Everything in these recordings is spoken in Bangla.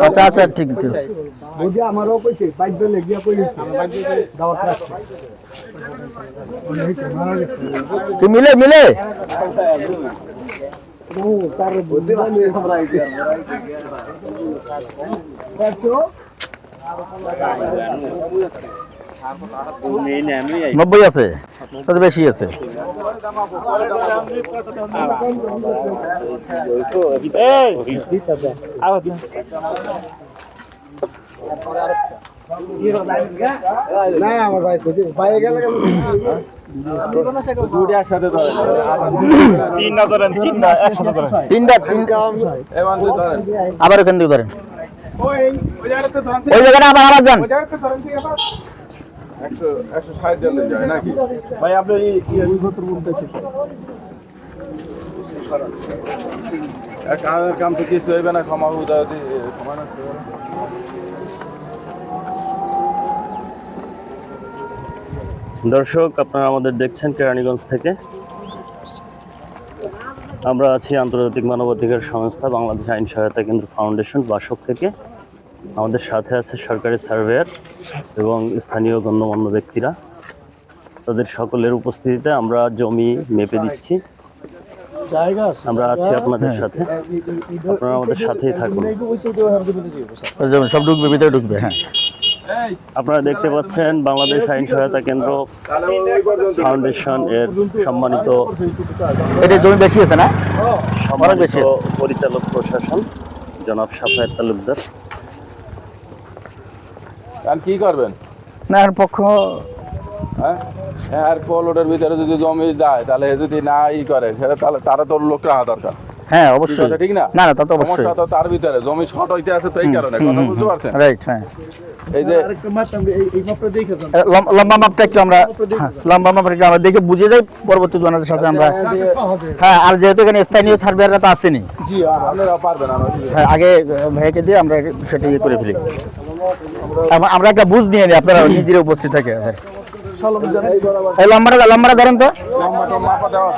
আচ্ছা আচ্ছা ঠিক ঠিক। আছে বুঝি আমারও কইছে বাইক দলে কই দাওয়াত রাখছে। মিলে মিলে। ও তার বুদ্ধি নব্বই আছে? তাতে বেশি আছে। আবার ওখান থেকে ধরেন। ওই জায়গাটা আবার আবার যান। একশো একশো ষাট জ্বালে যায় নাকি? ভাই আপনি এই বলতেছে কামের কাম তো কিছু হইবে না ক্ষমা উদা ক্ষমা না দর্শক আপনারা আমাদের দেখছেন কেরানীগঞ্জ থেকে। আমরা আছি আন্তর্জাতিক মানবাধিকার সংস্থা বাংলাদেশ আইন সহায়তা কেন্দ্র ফাউন্ডেশন বাসক থেকে। আমাদের সাথে আছে সরকারি সার্ভেয়ার এবং স্থানীয় গণ্যমান্য ব্যক্তিরা। তাদের সকলের উপস্থিতিতে আমরা জমি মেপে দিচ্ছি। আমরা আছি আপনাদের সাথে। আপনারা আমাদের সাথেই থাকুন। সব ঢুকবে ভিতরে ঢুকবে হ্যাঁ। আপনারা দেখতে পাচ্ছেন বাংলাদেশ আইন সহায়তা কেন্দ্র ফাউন্ডেশন এর সম্মানিত এটা জমি বেশি আছে না? সম্মানিত পরিচালক প্রশাসন জনাব সাফায়েত তালুকদার। আর কি করবেন? না এর পক্ষ হ্যাঁ? আর কলোডের ভিতরে যদি জমি যায় তাহলে যদি না ই করে সেটা তাহলে তারা তোর লোক রাখা দরকার। হ্যাঁ অবশ্যই। ঠিক না? না না তা তো অবশ্যই। সমস্যা তো তার ভিতরে জমি শর্ট হইতে আছে তো এই কারণে কথা বুঝতে পারছেন? রাইট হ্যাঁ এই যে লম্বা মাপটা একটু আমরা হ্যাঁ, লম্বা মাপটা একটু আমরা দেখে বুঝে যাই পরবর্তী জনের সাথে আমরা হ্যাঁ আর যেহেতু এখানে স্থানীয় সার্ভেয়াররা তো আসেনি। জি আপনারা পারবেন হ্যাঁ আগে ভাইকে দিয়ে আমরা সেটা ইয়ে করে ফেলি। আমরা একটা বুঝ নিয়ে নিই আপনারা নিজেরা উপস্থিত থাকে হ্যাঁ। এই লম্বাটা লম্বাটা ধরেন তো। লম্বাটা মাপা দেওয়া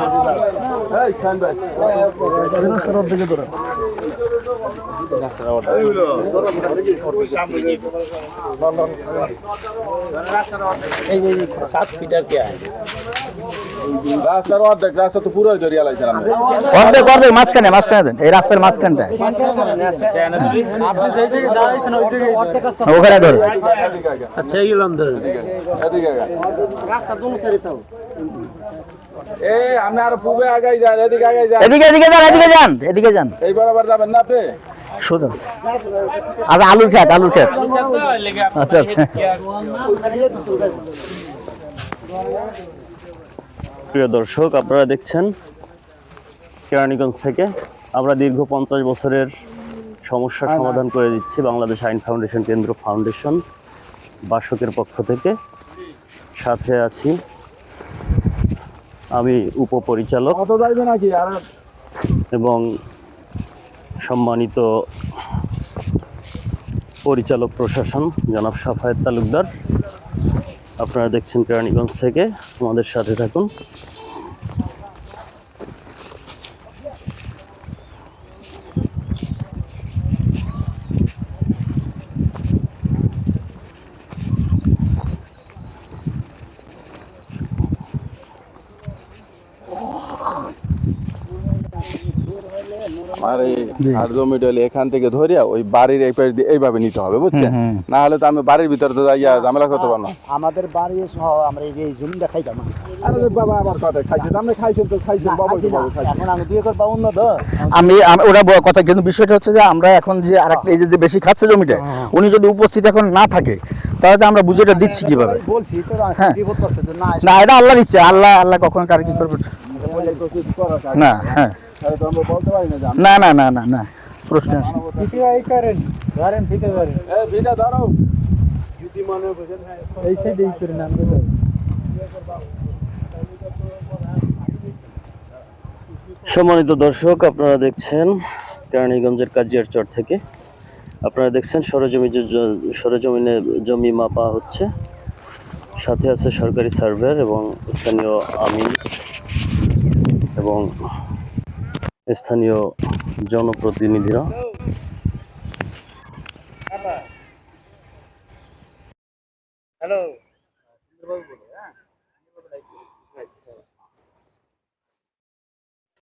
রাস্তার অর্ধেক রাস্তা তো পুরোই ধরিয়া লাগছে আমরা অর্ধেক অর্ধেক মাঝখানে মাঝখানে দেন। এই রাস্তার মাঝখানটা ওখানে ধর। আচ্ছা এইগুলো ধরে। এদিকে আগে। এই আপনি আর পূবে আগাই যান এদিকে আগাই যান। এদিকে এদিকে যান এদিকে যান এদিকে যান। এই বরাবর যাবেন না আপনি? সোজা। আচ্ছা আলুর খেত আলুর খেত। আচ্ছা আচ্ছা। প্রিয় দর্শক আপনারা দেখছেন কেরানীগঞ্জ থেকে। আমরা দীর্ঘ পঞ্চাশ বছরের সমস্যার সমাধান করে দিচ্ছি বাংলাদেশ আইন ফাউন্ডেশন কেন্দ্র ফাউন্ডেশন বাসকের পক্ষ থেকে। সাথে আছি আমি উপপরিচালক এবং সম্মানিত পরিচালক প্রশাসন জনাব সাফায়েত তালুকদার। আপনারা দেখছেন কেরানীগঞ্জ থেকে। আমাদের সাথে থাকুন। আর এই আর জমিটা হলে এখান থেকে ধরিয়া ওই বাড়ির এই পাশ দিয়ে এইভাবে নিতে হবে বুঝছেন? না হলে তো আমি বাড়ির ভিতরে তো যাইয়া ঝামেলা করতে পারব না। আমাদের বাড়ি সহ আমরা এই যে জমি দেখাইতাম। আরে বাবা আবার কথা খাইছেন? আপনি খাইছেন তো খাইছেন বাবা তো বাবা এখন আমি দুই করব উন্নত আমি আম- ওটা বড় কথা কিন্তু বিষয়টা হচ্ছে যে আমরা এখন যে আরেকটা এই যে যে বেশি খাচ্ছে জমিটা উনি যদি উপস্থিত এখন না থাকে তাহলে তো আমরা বুঝে এটা দিচ্ছি কীভাবে? বলছি তো হ্যাঁ। না না এটা আল্লাহর ইচ্ছে আল্লাহ আল্লাহ কখন কার কি করবে? তো না হ্যাঁ। তাহলে তো আমরা বলতে পারি না না না না না প্রশ্ন আছে নাম করে সম্মানিত দর্শক আপনারা দেখছেন কেরানীগঞ্জের কাজিয়ার চর থেকে। আপনারা দেখছেন সরজমি সরজমিনে জমি মাপা হচ্ছে। সাথে আছে সরকারি সার্ভের এবং স্থানীয় আমিন এবং স্থানীয় জনপ্রতিনিধিরা। হ্যালো